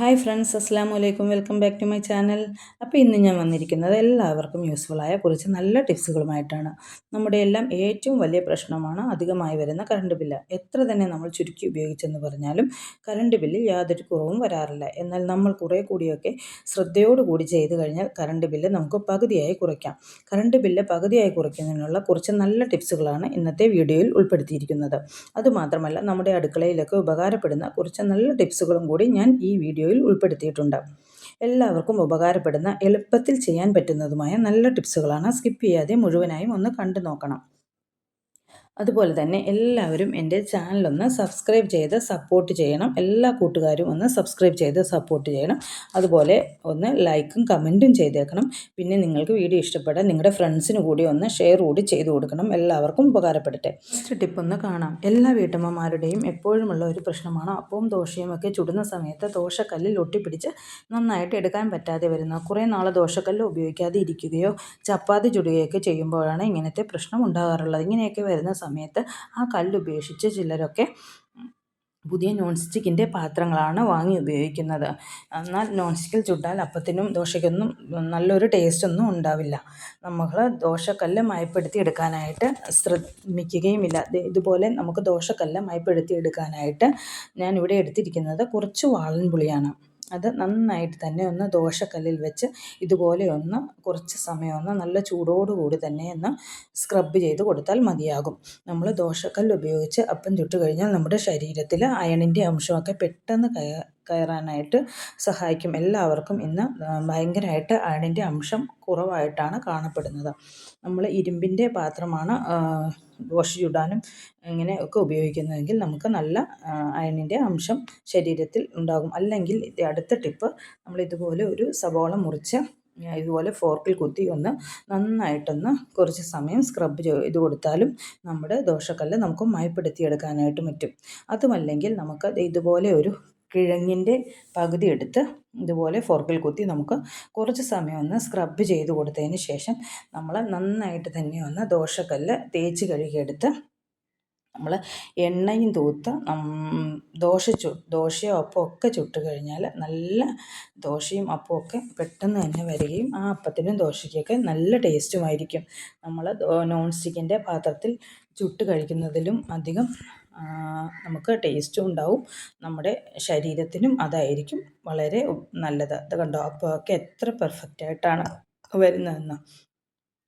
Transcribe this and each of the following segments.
Hi friends അസ്സാം വലൈക്കും welcome back to my channel. അപ്പോൾ ഇന്ന് ഞാൻ വന്നിരിക്കുന്നത് എല്ലാവർക്കും യൂസ്ഫുള്ളായ കുറച്ച് നല്ല ടിപ്സുകളുമായിട്ടാണ്. നമ്മുടെ എല്ലാം ഏറ്റവും വലിയ പ്രശ്നമാണ് അധികമായി വരുന്ന കറണ്ട് ബില്ല്. എത്ര തന്നെ നമ്മൾ ചുരുക്കി ഉപയോഗിച്ചെന്ന് പറഞ്ഞാലും കറണ്ട് ബില്ല് യാതൊരു കുറവും വരാറില്ല. എന്നാൽ നമ്മൾ കുറേ കൂടിയൊക്കെ ശ്രദ്ധയോടുകൂടി ചെയ്തു കഴിഞ്ഞാൽ കറണ്ട് ബില്ല് നമുക്ക് പകുതിയായി കുറയ്ക്കാം. കറണ്ട് ബില്ല് പകുതിയായി കുറയ്ക്കുന്നതിനുള്ള കുറച്ച് നല്ല ടിപ്സുകളാണ് ഇന്നത്തെ വീഡിയോയിൽ ഉൾപ്പെടുത്തിയിരിക്കുന്നത്. അതുമാത്രമല്ല നമ്മുടെ അടുക്കളയിലൊക്കെ ഉപകാരപ്പെടുന്ന കുറച്ച് നല്ല ടിപ്സുകളും കൂടി ഞാൻ ഈ വീഡിയോയിൽ ഉൾപ്പെടുത്തിയിട്ടുണ്ട്. എല്ലാവർക്കും ഉപകാരപ്പെടുന്ന എളുപ്പത്തിൽ ചെയ്യാൻ പറ്റുന്നതുമായ നല്ല ടിപ്സുകളാണ്. സ്കിപ്പ് ചെയ്യാതെ മുഴുവനായും ഒന്ന് കണ്ടു നോക്കണം അതുപോലെ തന്നെ എല്ലാവരും എന്റെ ചാനലൊന്ന് സബ്സ്ക്രൈബ് ചെയ്ത് സപ്പോർട്ട് ചെയ്യണം. എല്ലാ കൂട്ടുകാരും ഒന്ന് സബ്സ്ക്രൈബ് ചെയ്ത് സപ്പോർട്ട് ചെയ്യണം. അതുപോലെ ഒന്ന് ലൈക്കും കമന്റും ചെയ്തേക്കണം. പിന്നെ നിങ്ങൾക്ക് വീഡിയോ ഇഷ്ടപ്പെടാൻ നിങ്ങളുടെ ഫ്രണ്ട്സിന് കൂടി ഒന്ന് ഷെയർ കൂടി ചെയ്ത് കൊടുക്കണം. എല്ലാവർക്കും ഉപകാരപ്പെടട്ടെ. ഫസ്റ്റ് ടിപ്പ് ഒന്ന് കാണാം. എല്ലാ വീട്ടമ്മമാരുടെയും എപ്പോഴുമുള്ള ഒരു പ്രശ്നമാണ്. അപ്പവും ദോശയും ഒക്കെ ചുടുന്ന സമയത്ത് ദോശക്കല്ലിൽ ഒട്ടിപ്പിടിച്ച് നന്നായിട്ട് എടുക്കാൻ പറ്റാതെ വരുന്ന കുറേ നാൾ ദോശക്കല്ല് ഉപയോഗിക്കാതെ ഇരിക്കുകയോ ചപ്പാത്തി ചുടുകയൊക്കെ ചെയ്യുമ്പോഴാണ് ഇങ്ങനത്തെ പ്രശ്നം ഉണ്ടാകാറുള്ളത്. ഇങ്ങനെയൊക്കെ വരുന്ന ആ കല്ല് ഉപേക്ഷിച്ച് ചിലരൊക്കെ പുതിയ നോൺ സ്റ്റിക്കിന്റെ പാത്രങ്ങളാണ് വാങ്ങി ഉപയോഗിക്കുന്നത്. എന്നാൽ നോൺ സ്റ്റിക്കിൽ ചുട്ടാൽ അപ്പത്തിനും ദോശയ്ക്കൊന്നും നല്ലൊരു ടേസ്റ്റ് ഒന്നും ഉണ്ടാവില്ല. നമ്മൾ ദോശക്കല്ല് മയപ്പെടുത്തി എടുക്കാനായിട്ട് ശ്രമിക്കുകയുമില്ല ഇതുപോലെ നമുക്ക് ദോശക്കല്ല് മയപ്പെടുത്തി എടുക്കാനായിട്ട് ഞാൻ ഇവിടെ എടുത്തിരിക്കുന്നത് കുറച്ച് വാളൻ പുളിയാണ് അത് നന്നായിട്ട് തന്നെ ഒന്ന് ദോശക്കല്ലിൽ വെച്ച് ഇതുപോലെ ഒന്ന് കുറച്ച് സമയം ഒന്ന് നല്ല ചൂടോടുകൂടി തന്നെ ഒന്ന് സ്ക്രബ് ചെയ്ത് കൊടുത്താൽ മതിയാകും. നമ്മൾ ദോശക്കല്ല് ഉപയോഗിച്ച് അപ്പം ചുട്ട് കഴിഞ്ഞാൽ നമ്മുടെ ശരീരത്തിൽ അയണിന്റെ അംശമൊക്കെ പെട്ടെന്ന് കയറാനായിട്ട് സഹായിക്കും. എല്ലാവർക്കും ഇന്ന് ഭയങ്കരമായിട്ട് അയണിന്റെ അംശം കുറവായിട്ടാണ് കാണപ്പെടുന്നത്. നമ്മൾ ഇരുമ്പിന്റെ പാത്രമാണ് വാഷ് ചൂടാനും ഇങ്ങനെ ഒക്കെ ഉപയോഗിക്കുന്നതെങ്കിൽ നമുക്ക് നല്ല അയണിന്റെ അംശം ശരീരത്തിൽ ഉണ്ടാകും. അല്ലെങ്കിൽ അടുത്ത ടിപ്പ് നമ്മൾ ഇതുപോലെ ഒരു സവോള മുറിച്ച് ഇതുപോലെ ഫോർക്കിൽ കുത്തി ഒന്ന് നന്നായിട്ടൊന്ന് കുറച്ച് സമയം സ്ക്രബ് ചെയ്ത് കൊടുത്താലും നമ്മുടെ ദോശക്കല്ല് നമുക്ക് മയപ്പെടുത്തിയെടുക്കാനായിട്ട് പറ്റും. അതുമല്ലെങ്കിൽ നമുക്ക് ഇതുപോലെ ഒരു കിഴങ്ങിന്റെ പകുതി എടുത്ത് ഇതുപോലെ ഫോർക്കിൽ കുത്തി നമുക്ക് കുറച്ച് സമയം ഒന്ന് സ്ക്രബ് ചെയ്ത് കൊടുത്തതിന് ശേഷം നമ്മൾ നന്നായിട്ട് തന്നെ ഒന്ന് ദോശക്കല്ല് തേച്ച് കഴുകിയെടുത്ത് നമ്മൾ എണ്ണയും തൂത്ത് ദോശ ചു ദോശയോ അപ്പം ഒക്കെ ചുട്ട് കഴിഞ്ഞാൽ നല്ല ദോശയും അപ്പം ഒക്കെ പെട്ടെന്ന് തന്നെ വരികയും ആ അപ്പത്തിനും ദോശയ്ക്കൊക്കെ നല്ല ടേസ്റ്റുമായിരിക്കും നമ്മൾ നോൺ സ്റ്റിക്കിന്റെ പാത്രത്തിൽ ചുട്ട് കഴിക്കുന്നതിലും അധികം നമുക്ക് ടേസ്റ്റും ഉണ്ടാവും. നമ്മുടെ ശരീരത്തിനും അതായിരിക്കും വളരെ നല്ലത്. അത് കണ്ടോ? അപ്പോൾ ഒക്കെ എത്ര പെർഫെക്റ്റ് ആയിട്ടാണ് വരുന്നതെന്ന്.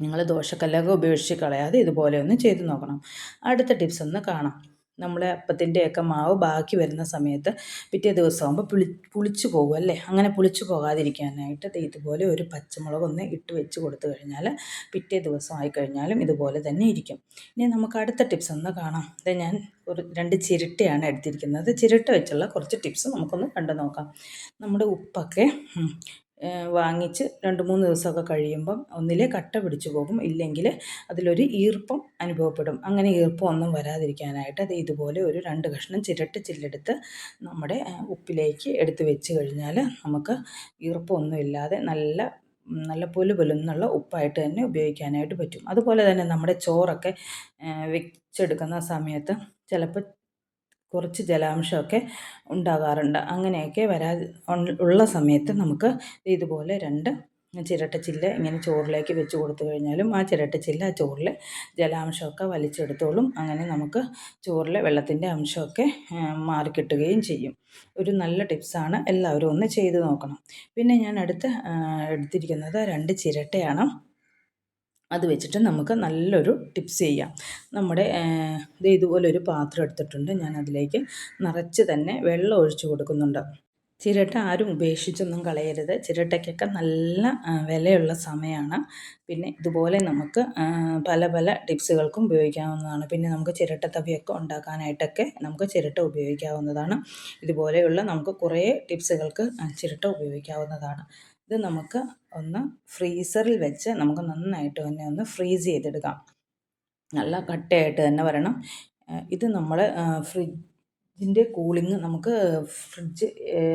നിങ്ങൾ ദോശക്കല്ലൊക്കെ ഉപേക്ഷിച്ച് കളയാതെ ഇതുപോലെ ഒന്ന് ചെയ്ത് നോക്കണം. അടുത്ത ടിപ്സ് ഒന്ന് കാണാം. നമ്മുടെ അപ്പത്തിന്റെയൊക്കെ മാവ് ബാക്കി വരുന്ന സമയത്ത് പിറ്റേ ദിവസമാകുമ്പോൾ പുളി പുളിച്ചു പോകും അല്ലേ? അങ്ങനെ പുളിച്ചു പോകാതിരിക്കാനായിട്ട് ഇതുപോലെ ഒരു പച്ചമുളക് ഒന്ന് ഇട്ട് വെച്ച് കൊടുത്തു കഴിഞ്ഞാൽ പിറ്റേ ദിവസം ആയി കഴിഞ്ഞാലും ഇതുപോലെ തന്നെ ഇരിക്കും. ഇനി നമുക്ക് അടുത്ത ടിപ്സ് ഒന്ന് കാണാം. ഇത് ഞാൻ ഒരു രണ്ട് ചിരട്ടയാണ് എടുത്തിരിക്കുന്നത്. ചിരട്ട വെച്ചുള്ള കുറച്ച് ടിപ്സ് നമുക്കൊന്ന് കണ്ടു നോക്കാം. നമ്മുടെ ഉപ്പൊക്കെ വാങ്ങിച്ച് രണ്ട് മൂന്ന് ദിവസമൊക്കെ കഴിയുമ്പം ഒന്നിലെ കട്ട പിടിച്ചു പോകും. ഇല്ലെങ്കിൽ അതിലൊരു ഈർപ്പം അനുഭവപ്പെടും. അങ്ങനെ ഈർപ്പം ഒന്നും വരാതിരിക്കാനായിട്ട് അത് ഇതുപോലെ ഒരു രണ്ട് കഷ്ണം ചിരട്ട ചില്ലെടുത്ത് നമ്മുടെ ഉപ്പിലേക്ക് എടുത്ത് വെച്ച് കഴിഞ്ഞാൽ നമുക്ക് ഈർപ്പമൊന്നുമില്ലാതെ നല്ല നല്ല പോലെ പൊലുന്നുള്ള ഉപ്പായിട്ട് തന്നെ ഉപയോഗിക്കാനായിട്ട് പറ്റും. അതുപോലെ തന്നെ നമ്മുടെ ചോറൊക്കെ വെച്ചെടുക്കുന്ന സമയത്ത് ചിലപ്പോൾ കുറച്ച് ജലാംശമൊക്കെ ഉണ്ടാകാറുണ്ട്. അങ്ങനെയൊക്കെ വരാ ഉള്ള സമയത്ത് നമുക്ക് ഇതുപോലെ രണ്ട് ചിരട്ടച്ചില്ല് ഇങ്ങനെ ചോറിലേക്ക് വെച്ച് കൊടുത്തു കഴിഞ്ഞാലും ആ ചിരട്ടച്ചില്ല് ആ ചോറിൽ ജലാംശമൊക്കെ വലിച്ചെടുത്തോളും. അങ്ങനെ നമുക്ക് ചോറിലെ വെള്ളത്തിന്റെ അംശമൊക്കെ മാറിക്കിട്ടുകയും ചെയ്യും. ഒരു നല്ല ടിപ്സാണ്. എല്ലാവരും ഒന്ന് ചെയ്ത് നോക്കണം. പിന്നെ ഞാൻ അടുത്ത് എടുത്തിരിക്കുന്നത് രണ്ട് ചിരട്ടയാണ്. അത് വെച്ചിട്ട് നമുക്ക് നല്ലൊരു ടിപ്സ് ചെയ്യാം. നമ്മുടെ ഇത് ഇതുപോലൊരു പാത്രം എടുത്തിട്ടുണ്ട്. ഞാൻ അതിലേക്ക് നിറച്ച് തന്നെ വെള്ളം ഒഴിച്ചു കൊടുക്കുന്നുണ്ട്. ചിരട്ട ആരും ഉപേക്ഷിച്ചൊന്നും കളയരുത്. ചിരട്ടയ്ക്കൊക്കെ നല്ല വിലയുള്ള സമയമാണ്. പിന്നെ ഇതുപോലെ നമുക്ക് പല പല ടിപ്സുകൾക്കും ഉപയോഗിക്കാവുന്നതാണ്. പിന്നെ നമുക്ക് ചിരട്ട തവിയൊക്കെ ഉണ്ടാക്കാനായിട്ടൊക്കെ നമുക്ക് ചിരട്ട ഉപയോഗിക്കാവുന്നതാണ്. ഇതുപോലെയുള്ള നമുക്ക് കുറേ ടിപ്സുകൾക്ക് ചിരട്ട ഉപയോഗിക്കാവുന്നതാണ്. ഇത് നമുക്ക് ഒന്ന് ഫ്രീസറിൽ വെച്ച് നമുക്ക് നന്നായിട്ട് തന്നെ ഒന്ന് ഫ്രീസ് ചെയ്തെടുക്കാം. നല്ല കട്ടയായിട്ട് തന്നെ വരണം. ഇത് നമ്മൾ ഫ്രിഡ്ജ് ഇതിന്റെ കൂളിംഗ് നമുക്ക് ഫ്രിഡ്ജ്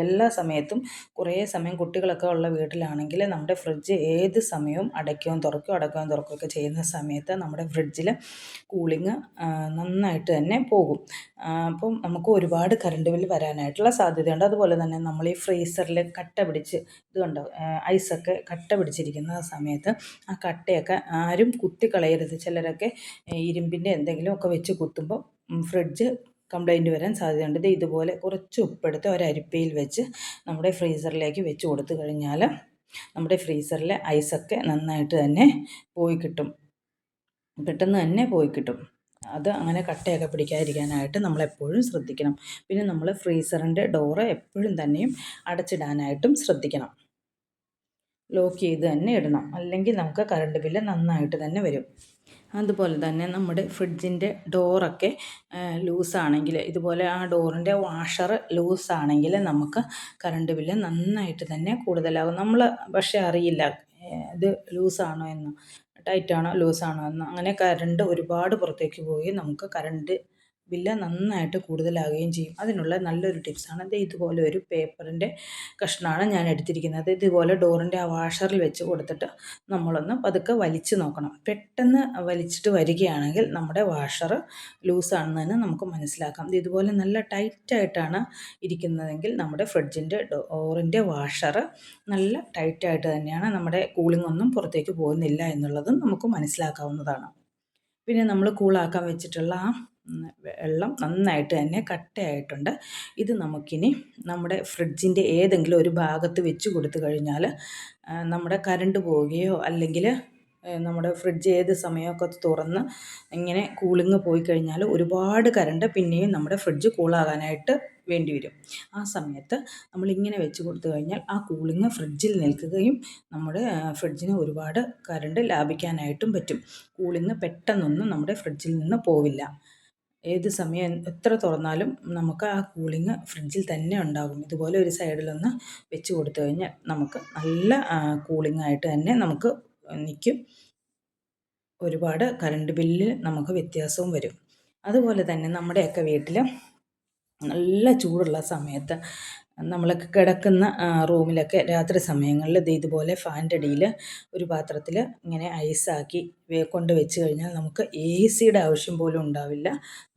എല്ലാ സമയത്തും കുറേ സമയം കുട്ടികളൊക്കെ ഉള്ള വീട്ടിലാണെങ്കിൽ നമ്മുടെ ഫ്രിഡ്ജ് ഏത് സമയവും അടയ്ക്കുകയും തുറക്കുകയും അടയ്ക്കുകയും തുറക്കുകയൊക്കെ ചെയ്യുന്ന സമയത്ത് നമ്മുടെ ഫ്രിഡ്ജിൽ കൂളിംഗ് നന്നായിട്ട് തന്നെ പോകും. അപ്പം നമുക്ക് ഒരുപാട് കറണ്ട് ബില്ല് വരാനായിട്ടുള്ള സാധ്യതയുണ്ട്. അതുപോലെ തന്നെ നമ്മൾ ഈ ഫ്രീസറിൽ കട്ട പിടിച്ച് ഇത് കണ്ടോ ഐസൊക്കെ കട്ട പിടിച്ചിരിക്കുന്ന സമയത്ത് ആ കട്ടയൊക്കെ ആരും കുത്തിക്കളയരുത് ചിലരൊക്കെ ഇരുമ്പിന്റെ എന്തെങ്കിലുമൊക്കെ വെച്ച് കുത്തുമ്പോൾ ഫ്രിഡ്ജ് കംപ്ലൈന്റ് വരാൻ സാധ്യതയുണ്ട്. ഇത് ഇതുപോലെ കുറച്ച് ഉപ്പെടുത്ത് ഒരരിപ്പയിൽ വെച്ച് നമ്മുടെ ഫ്രീസറിലേക്ക് വെച്ച് കൊടുത്തു കഴിഞ്ഞാൽ നമ്മുടെ ഫ്രീസറിലെ ഐസൊക്കെ നന്നായിട്ട് തന്നെ പോയി കിട്ടും. പെട്ടെന്ന് തന്നെ പോയി കിട്ടും. അത് അങ്ങനെ കട്ടയൊക്കെ പിടിക്കാതിരിക്കാനായിട്ട് നമ്മളെപ്പോഴും ശ്രദ്ധിക്കണം. പിന്നെ നമ്മൾ ഫ്രീസറിന്റെ ഡോറ് എപ്പോഴും തന്നെയും അടച്ചിടാനായിട്ടും ശ്രദ്ധിക്കണം. ലോക്ക് ചെയ്ത് തന്നെ ഇടണം. അല്ലെങ്കിൽ നമുക്ക് കറണ്ട് ബില്ല് നന്നായിട്ട് തന്നെ വരും. അതുപോലെ തന്നെ നമ്മുടെ ഫ്രിഡ്ജിന്റെ ഡോറൊക്കെ ലൂസാണെങ്കിൽ ഇതുപോലെ ആ ഡോറിന്റെ വാഷർ ലൂസാണെങ്കിൽ നമുക്ക് കറണ്ട് ബില്ല് നന്നായിട്ട് തന്നെ കൂടുതലാകും. നമ്മൾ പക്ഷേ അറിയില്ല ഇത് ലൂസാണോ എന്ന് ടൈറ്റാണോ ലൂസാണോ എന്ന്. അങ്ങനെ കറണ്ട് ഒരുപാട് പുറത്തേക്ക് പോയി നമുക്ക് കറണ്ട് ബില്ല് നന്നായിട്ട് കൂടുതലാകുകയും ചെയ്യും. അതിനുള്ള നല്ലൊരു ടിപ്സാണ് ഇത് ഇതുപോലെ ഒരു പേപ്പറിന്റെ കഷ്ണമാണ് ഞാൻ എടുത്തിരിക്കുന്നത്. ഇതുപോലെ ഡോറിന്റെ ആ വാഷറിൽ വെച്ച് കൊടുത്തിട്ട് നമ്മളൊന്ന് പതുക്കെ വലിച്ച് നോക്കണം. പെട്ടെന്ന് വലിച്ചിട്ട് വരികയാണെങ്കിൽ നമ്മുടെ വാഷർ ലൂസാണെന്ന് തന്നെ നമുക്ക് മനസ്സിലാക്കാം. ഇത് ഇതുപോലെ നല്ല ടൈറ്റായിട്ടാണ് ഇരിക്കുന്നതെങ്കിൽ നമ്മുടെ ഫ്രിഡ്ജിന്റെ ഡോറിന്റെ വാഷർ നല്ല ടൈറ്റായിട്ട് തന്നെയാണ് നമ്മുടെ കൂളിംഗ് ഒന്നും പുറത്തേക്ക് പോകുന്നില്ല എന്നുള്ളതും നമുക്ക് മനസ്സിലാക്കാവുന്നതാണ്. പിന്നെ നമ്മൾ കൂളാക്കാൻ വെച്ചിട്ടുള്ള ആ വെള്ളം നന്നായിട്ട് തന്നെ കട്ടയായിട്ടുണ്ട്. ഇത് നമുക്കിനി നമ്മുടെ ഫ്രിഡ്ജിന്റെ ഏതെങ്കിലും ഒരു ഭാഗത്ത് വെച്ച് കൊടുത്തു കഴിഞ്ഞാൽ നമ്മുടെ കരണ്ട് പോവുകയോ അല്ലെങ്കിൽ നമ്മുടെ ഫ്രിഡ്ജ് ഏത് സമയമൊക്കെ തുറന്ന് ഇങ്ങനെ കൂളിങ് പോയി കഴിഞ്ഞാൽ ഒരുപാട് കരണ്ട് പിന്നെയും നമ്മുടെ ഫ്രിഡ്ജ് കൂളാകാനായിട്ട് വേണ്ടി വരും. ആ സമയത്ത് നമ്മൾ ഇങ്ങനെ വെച്ച് കൊടുത്തു കഴിഞ്ഞാൽ ആ കൂളിങ് ഫ്രിഡ്ജിൽ നിൽക്കുകയും നമ്മുടെ ഫ്രിഡ്ജിന് ഒരുപാട് കരണ്ട് ലാഭിക്കാനായിട്ടും പറ്റും. കൂളിങ് പെട്ടെന്നൊന്നും നമ്മുടെ ഫ്രിഡ്ജിൽ നിന്ന് പോവില്ല. ഏത് സമയം എത്ര തുറന്നാലും നമുക്ക് ആ കൂളിങ് ഫ്രിഡ്ജിൽ തന്നെ ഉണ്ടാകും. ഇതുപോലെ ഒരു സൈഡിലൊന്ന് വെച്ച് കൊടുത്തു കഴിഞ്ഞാൽ നമുക്ക് നല്ല കൂളിംഗ് ആയിട്ട് തന്നെ നമുക്ക് നിൽക്കും ഒരുപാട് കറണ്ട് ബില്ലിൽ നമുക്ക് വ്യത്യാസവും വരും. അതുപോലെ തന്നെ നമ്മുടെയൊക്കെ വീട്ടിൽ നല്ല ചൂടുള്ള സമയത്ത് നമ്മളൊക്കെ കിടക്കുന്ന റൂമിലൊക്കെ രാത്രി സമയങ്ങളിൽ ഇത് ഇതുപോലെ ഫാന്റെ അടിയിൽ ഒരു പാത്രത്തിൽ ഇങ്ങനെ ഐസാക്കി കൊണ്ട് വെച്ച് കഴിഞ്ഞാൽ നമുക്ക് എ സിയുടെ ആവശ്യം പോലും ഉണ്ടാവില്ല.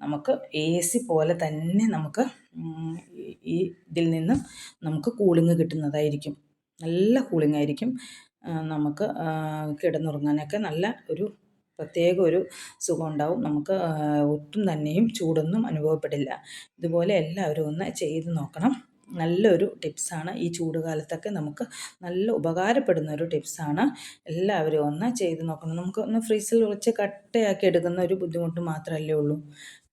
നമുക്ക് എ സി പോലെ തന്നെ നമുക്ക് ഈ ഇതിൽ നിന്നും നമുക്ക് കൂളിങ് കിട്ടുന്നതായിരിക്കും. നല്ല കൂളിംഗ് ആയിരിക്കും നമുക്ക് കിടന്നുറങ്ങാനൊക്കെ നല്ല ഒരു പ്രത്യേക ഒരു സുഖം ഉണ്ടാവും നമുക്ക് ഒട്ടും തന്നെയും ചൂടൊന്നും അനുഭവപ്പെടില്ല. ഇതുപോലെ എല്ലാവരും ഒന്ന് ചെയ്ത് നോക്കണം. നല്ലൊരു ടിപ്സാണ്. ഈ ചൂട് കാലത്തൊക്കെ നമുക്ക് നല്ല ഉപകാരപ്പെടുന്ന ഒരു ടിപ്സാണ്. എല്ലാവരും ഒന്ന് ചെയ്ത് നോക്കണം. നമുക്ക് ഒന്ന് ഫ്രീസിൽ വെച്ച് കട്ടയാക്കി എടുക്കുന്ന ഒരു ബുദ്ധിമുട്ട് മാത്രമല്ലേ ഉള്ളൂ.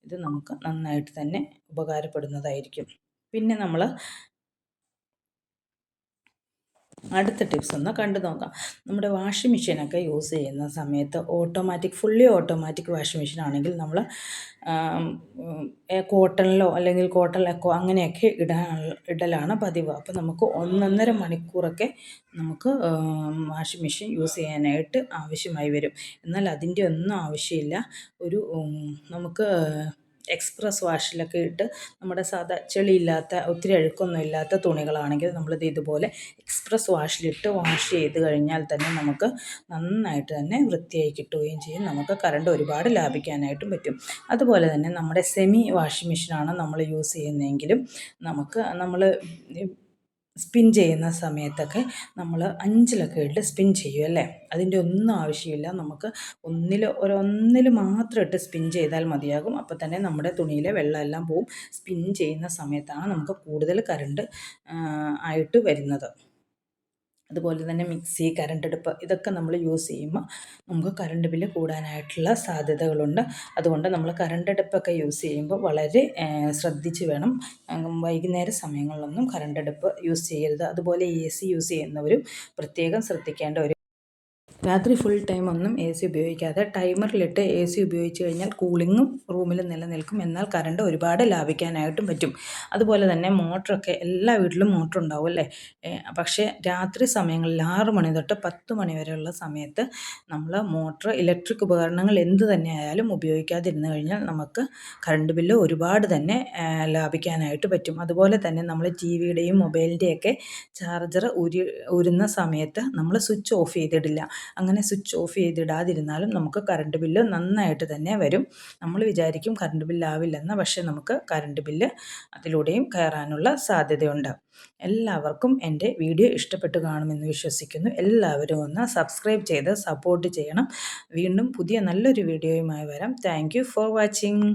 ഇത് നമുക്ക് നന്നായിട്ട് തന്നെ ഉപകാരപ്പെടുന്നതായിരിക്കും. പിന്നെ നമ്മൾ അടുത്ത ടിപ്സ് ഒന്ന് കണ്ടു നോക്കാം. നമ്മുടെ വാഷിംഗ് മെഷീനൊക്കെ യൂസ് ചെയ്യുന്ന സമയത്ത് automatic fully automatic washing machine ആണെങ്കിൽ നമ്മൾ കോട്ടണിലോ അല്ലെങ്കിൽ കോട്ടൺ എക്കോ അങ്ങനെയൊക്കെ ഇടാൻ ഇടലാണ് പതിവ്. അപ്പോൾ നമുക്ക് ഒന്നൊന്നര മണിക്കൂറൊക്കെ നമുക്ക് വാഷിംഗ് മെഷീൻ യൂസ് ചെയ്യാനായിട്ട് ആവശ്യമായി വരും. എന്നാൽ അതിന്റെ ഒന്നും ആവശ്യമില്ല. ഒരു നമുക്ക് എക്സ്പ്രസ് വാഷിലൊക്കെ ഇട്ട് നമ്മുടെ സാധാ ചെളിയില്ലാത്ത ഒത്തിരി അഴുക്കൊന്നും ഇല്ലാത്ത തുണികളാണെങ്കിൽ നമ്മളിത് ഇതുപോലെ എക്സ്പ്രസ് വാഷിലിട്ട് വാഷ് ചെയ്ത് കഴിഞ്ഞാൽ തന്നെ നമുക്ക് നന്നായിട്ട് തന്നെ വൃത്തിയായി കിട്ടുകയും ചെയ്യും. നമുക്ക് കറണ്ട് ഒരുപാട് ലാഭിക്കാനായിട്ടും പറ്റും. അതുപോലെ തന്നെ നമ്മുടെ സെമി വാഷിംഗ് മെഷീനാണ് നമ്മൾ യൂസ് ചെയ്യുന്നതെങ്കിലും നമുക്ക് നമ്മൾ സ്പിൻ ചെയ്യുന്ന സമയത്തൊക്കെ നമ്മൾ അഞ്ചിലൊക്കെ ഇട്ട് സ്പിൻ ചെയ്യും അല്ലേ? അതിന്റെ ഒന്നും ആവശ്യമില്ല. നമുക്ക് ഒന്നിൽ ഒരൊന്നിൽ മാത്രം ഇട്ട് സ്പിൻ ചെയ്താൽ മതിയാകും. അപ്പോൾ തന്നെ നമ്മുടെ തുണിയിലെ വെള്ളമെല്ലാം പോവും. സ്പിൻ ചെയ്യുന്ന സമയത്താണ് നമുക്ക് കൂടുതൽ കറണ്ട് ആയിട്ട് വരുന്നത്. അതുപോലെ തന്നെ മിക്സി കറണ്ട് അടുപ്പ് ഇതൊക്കെ നമ്മൾ യൂസ് ചെയ്യുമ്പോൾ നമുക്ക് കറണ്ട് ബില്ല് കൂടാനായിട്ടുള്ള സാധ്യതകളുണ്ട്. അതുകൊണ്ട് നമ്മൾ കറണ്ട് അടുപ്പൊക്കെ യൂസ് ചെയ്യുമ്പോൾ വളരെ ശ്രദ്ധിച്ച് വേണം. വൈകുന്നേര സമയങ്ങളിലൊന്നും കറണ്ട് അടുപ്പ് യൂസ് ചെയ്യരുത്. അതുപോലെ എ സി യൂസ് ചെയ്യുന്നവരും പ്രത്യേകം ശ്രദ്ധിക്കേണ്ട ഒരു രാത്രി ഫുൾ ടൈം ഒന്നും എ സി ഉപയോഗിക്കാതെ ടൈമറിലിട്ട് എ സി ഉപയോഗിച്ച് കഴിഞ്ഞാൽ കൂളിങ്ങും റൂമിൽ നിലനിൽക്കും. എന്നാൽ കറണ്ട് ഒരുപാട് ലാഭിക്കാനായിട്ടും പറ്റും. അതുപോലെ തന്നെ മോട്ടറൊക്കെ എല്ലാ വീട്ടിലും മോട്ടർ ഉണ്ടാവും അല്ലേ? പക്ഷേ രാത്രി സമയങ്ങളിൽ ആറ് മണി തൊട്ട് പത്ത് മണി വരെയുള്ള സമയത്ത് നമ്മൾ മോട്ടർ ഇലക്ട്രിക് ഉപകരണങ്ങൾ എന്ത് തന്നെ ആയാലും ഉപയോഗിക്കാതിരുന്ന് കഴിഞ്ഞാൽ നമുക്ക് കറണ്ട് ബില്ല് ഒരുപാട് തന്നെ ലാഭിക്കാനായിട്ട് പറ്റും. അതുപോലെ തന്നെ നമ്മൾ ടി വിയുടെയും മൊബൈലിന്റെയൊക്കെ ചാർജർ ഉരി ഉരുന്ന സമയത്ത് നമ്മൾ സ്വിച്ച് ഓഫ് ചെയ്തിടില്ല. അങ്ങനെ സ്വിച്ച് ഓഫ് ചെയ്തിടാതിരുന്നാലും നമുക്ക് കറണ്ട് ബില്ല് നന്നായിട്ട് തന്നെ വരും. നമ്മൾ വിചാരിക്കും കറണ്ട് ബില്ലാവില്ലെന്ന് പക്ഷേ നമുക്ക് കറണ്ട് ബില്ല് അതിലൂടെയും കയറാനുള്ള സാധ്യതയുണ്ട്. എല്ലാവർക്കും എന്റെ വീഡിയോ ഇഷ്ടപ്പെട്ട് കാണുമെന്ന് വിശ്വസിക്കുന്നു. എല്ലാവരും ഒന്ന് സബ്സ്ക്രൈബ് ചെയ്ത് സപ്പോർട്ട് ചെയ്യണം. വീണ്ടും പുതിയ നല്ലൊരു വീഡിയോയുമായി വരാം. Thank for watching.